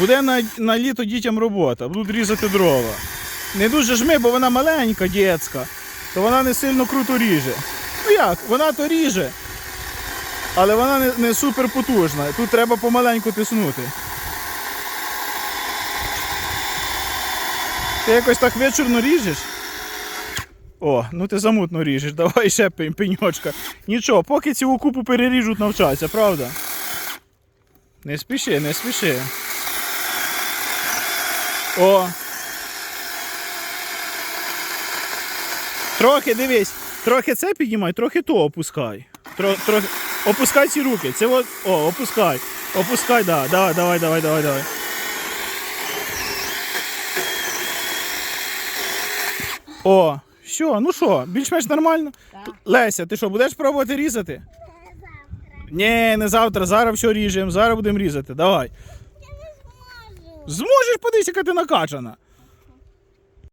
Буде на, на літо дітям робота, будуть різати дрова. Не дуже жми, бо вона маленька, дітська, то вона не сильно круто ріже. Ну як, вона то ріже, але вона не, не супер потужна. Тут треба помаленьку тиснути. Ти якось так вечорно ріжеш? О, ну ти замутно ріжеш, давай ще пеньочка. Нічого, поки цю купу переріжуть, навчаться, правда? Не спіши, не спіши. О. Трохи дивись, трохи це піднімай, трохи то опускай. Тро, трохи, опускай ці руки. Це от, о, опускай. Опускай, да, давай, давай, давай, давай, давай. О, що, ну що, більш-менш нормально? Так. Леся, ти що, будеш пробувати різати? Ні, не завтра, зараз все ріжемо, зараз будемо різати. Давай. Зможеш подивитися, яка ти накачана.